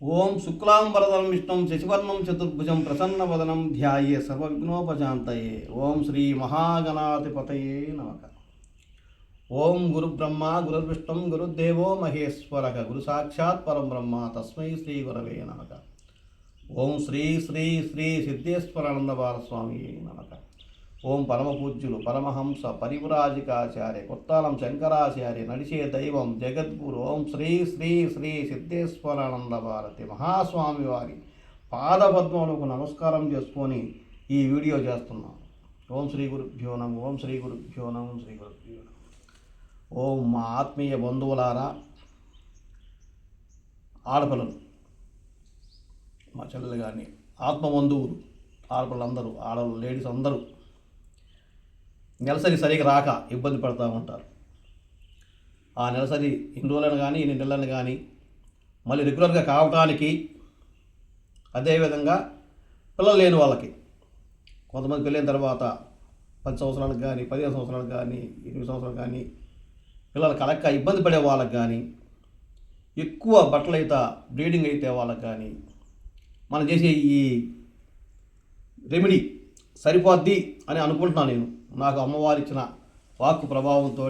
ఓం శుక్లాంబరదం విష్ణుం శశివర్ణం చతుర్భుజం ప్రసన్నవదనం ధ్యాయే సర్వవిఘ్నోపశాంతయే ఓం శ్రీ మహాగణాధిపతయే నమక ఓం గురుబ్రహ్మ గురుర్విష్ణుం గురుదేవో మహేశ్వరక గురు సాక్షాత్ పరం బ్రహ్మ తస్మై శ్రీ గురవే నమక ఓం శ్రీ శ్రీ శ్రీ సిద్ధేశ్వరానంద బాలస్వామి నమక ఓం పరమపూజ్యులు పరమహంస పరివ్రాజికాచార్య కొత్తాలం శంకరాచార్య నడిచే దైవం జగద్గురు ఓం శ్రీ శ్రీ శ్రీ సిద్ధేశ్వరానంద భారతి మహాస్వామి వారి పాదపద్మములకు నమస్కారం చేసుకొని ఈ వీడియో చేస్తున్నాం ఓం శ్రీ గురుభ్యో నమ ఓం శ్రీ గురుభ్యో నమ శ్రీ గురుభ్యో నమః. ఓం మా ఆత్మీయ బంధువులారా ఆడపిల్లలు మా చెల్లెలు కానీ ఆత్మ బంధువులు ఆడపిల్లలందరూ ఆడవాళ్ళు లేడీస్ అందరూ నెలసరి సరిగా రాక ఇబ్బంది పడుతూ ఉంటారు. ఆ నెలసరి ఇన్ని రోజులను కానీ ఇన్ని నెలలను కానీ మళ్ళీ రెగ్యులర్గా కావటానికి అదేవిధంగా పిల్లలు లేని వాళ్ళకి కొంతమంది పెళ్ళైన తర్వాత పది సంవత్సరాలకు కానీ పదిహేను సంవత్సరాలకు కానీ ఎనిమిది సంవత్సరాలు కానీ పిల్లలు కలక్క ఇబ్బంది పడే వాళ్ళకి కానీ ఎక్కువ బట్టలు అయితే బ్లీడింగ్ అయితే వాళ్ళకి కానీ మనం చేసే ఈ రెమెడీ సరిపోద్ది అని అనుకుంటున్నాను నేను. నాకు అమ్మవారు ఇచ్చిన వాక్కు ప్రభావంతో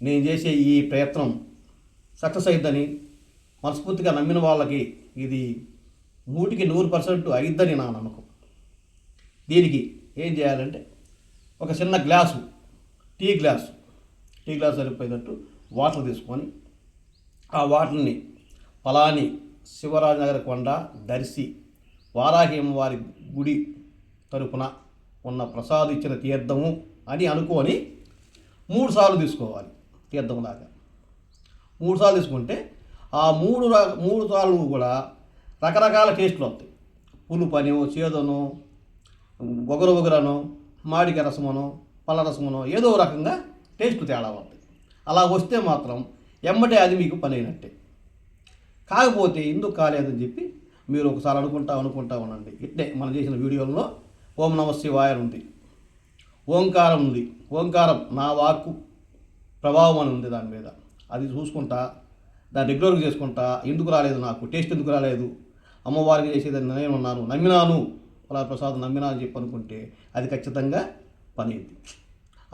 నేను చేసే ఈ ప్రయత్నం సక్సెస్ అయిద్దని మనస్ఫూర్తిగా నమ్మిన వాళ్ళకి ఇది నూటికి నూరు పర్సెంట్ అయిద్దని నా నమ్మకం. దీనికి ఏం చేయాలంటే ఒక చిన్న glass tea glass tea glass సరిపోయినట్టు water తీసుకొని ఆ వాటర్ని పలాని శివరాజనగర్ కొండ దర్శి వారాహి అమ్మవారి గుడి తరపున ఉన్న ప్రసాద్ ఇచ్చిన తీర్థము అని అనుకొని మూడుసార్లు తీసుకోవాలి తీర్థం దాకా. మూడుసార్లు తీసుకుంటే ఆ మూడు మూడు సార్లు కూడా రకరకాల టేస్ట్లు వస్తాయి. పులుపని చేదనో ఒగరు ఒగరను మాడిక రసమనో పళ్ళ ఏదో రకంగా టేస్ట్ తేడా వస్తాయి. అలా వస్తే మాత్రం ఎమ్మటే అది మీకు పని అయినట్టే. కాకపోతే ఎందుకు కాలేదని చెప్పి మీరు ఒకసారి అనుకుంటా అనుకుంటా ఉండండి. ఇట్టే మనం చేసిన వీడియోల్లో ఓం నమ శివాయ ఉంది ఓంకారం ఉంది. ఓంకారం నా వాక్కు ప్రభావం అని ఉంది దాని మీద. అది చూసుకుంటా దాన్ని రెగ్యులర్గా చేసుకుంటా ఎందుకు రాలేదు నాకు? టేస్ట్ ఎందుకు రాలేదు? అమ్మవారికి చేసేదని నేను ఉన్నాను నమ్మినాను. అలా ప్రసాద్ నమ్మినా అని చెప్పి అనుకుంటే అది ఖచ్చితంగా పని అయింది.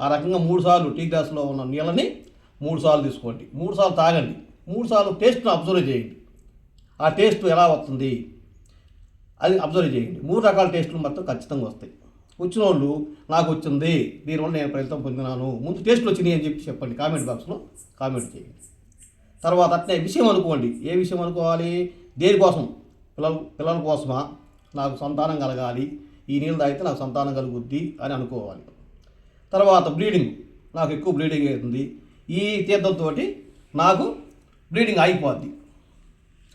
ఆ రకంగా మూడుసార్లు టీ గ్లాస్లో ఉన్న నీళ్ళని మూడుసార్లు తీసుకోండి. మూడు సార్లు తాగండి. మూడు సార్లు టేస్ట్ను అబ్జర్వ్ చేయండి. ఆ టేస్ట్ ఎలా వస్తుంది? అది అబ్జర్వ్ చేయండి. మూడు రకాల టేస్టులు మొత్తం ఖచ్చితంగా వస్తాయి. వచ్చిన వాళ్ళు నాకు వచ్చింది దీనివల్ల నేను ఫలితం పొందినాను ముందు టేస్ట్లు వచ్చినాయి అని చెప్పి చెప్పండి. కామెంట్ బాక్స్లో కామెంట్ చేయండి. తర్వాత అట్నే విషయం అనుకోండి. ఏ విషయం అనుకోవాలి? దేనికోసం? పిల్లల పిల్లల కోసమా? నాకు సంతానం కలగాలి. ఈ నీళ్ళు తాగితే నాకు సంతానం కలుగుద్ది అని అనుకోవాలి. తర్వాత బ్లీడింగ్. నాకు ఎక్కువ బ్లీడింగ్ అవుతుంది. ఈ తీర్థంతో నాకు బ్లీడింగ్ ఆగిపోద్ది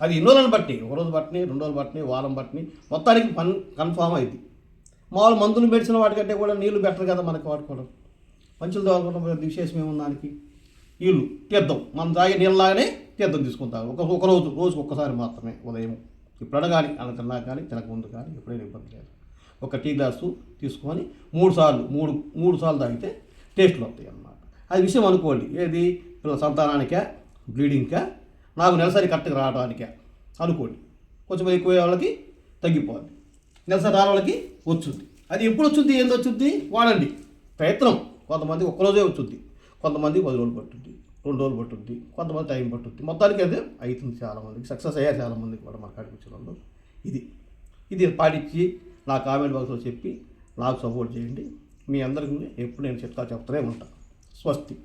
అది ఎన్ని రోజులను బట్టి? ఒక రోజు బట్టిని రెండు రోజులు బట్టిని వారం బట్టి మొత్తానికి పన్ కన్ఫామ్ అయింది. మామూలు మందులు మెడిసిన్ వాటికంటే కూడా నీళ్ళు బెటర్ కదా మనకి వాడుకోవడం. పంచులు తాగుకోవడం పెద్ద విశేషం ఏముంది దానికి? నీళ్ళు తీర్థం. మనం తాగే నీళ్ళలాగానే తీర్థం తీసుకుంటాం. ఒక ఒక రోజు రోజుకు ఒక్కసారి మాత్రమే ఉదయం. ఇప్పుడు కానీ అలా తిన్నాక కానీ తినక ముందు కానీ ఎప్పుడైనా ఇబ్బంది లేదు. ఒక టీ గ్లాసు తీసుకొని మూడు సార్లు మూడు మూడు సార్లు తాగితే టేస్ట్లు వస్తాయి అన్నమాట అది విషయం అనుకోండి. ఏది? పిల్లల సంతానానికా బ్లీడింగ్కా? నాకు నెలసరి కరెక్ట్గా రావడానికే అనుకోండి. కొంచెం ఎక్కువ వాళ్ళకి తగ్గిపోద్ది. నెలసరి రాని వాళ్ళకి వచ్చుద్ది. అది ఎప్పుడు వచ్చింది ఏంది వచ్చింది వాడండి. ప్రయత్నం. కొంతమంది ఒక్కరోజే వచ్చుద్ది. కొంతమంది పది రోజులు పట్టుద్ది. రెండు రోజులు పట్టుద్ది. కొంతమంది టైం పట్టుద్ది. మొత్తానికి అదే అవుతుంది చాలామందికి. సక్సెస్ అయ్యారు చాలామందికి కూడా మన కాడికి వచ్చిన వాళ్ళు. ఇది. ఇది పాటించి నా కామెంట్ బాక్స్లో చెప్పి నాకు సపోర్ట్ చేయండి. మీ అందరికీ ఎప్పుడు నేను చెప్తా చెప్తూనే ఉంటాను స్వస్తి.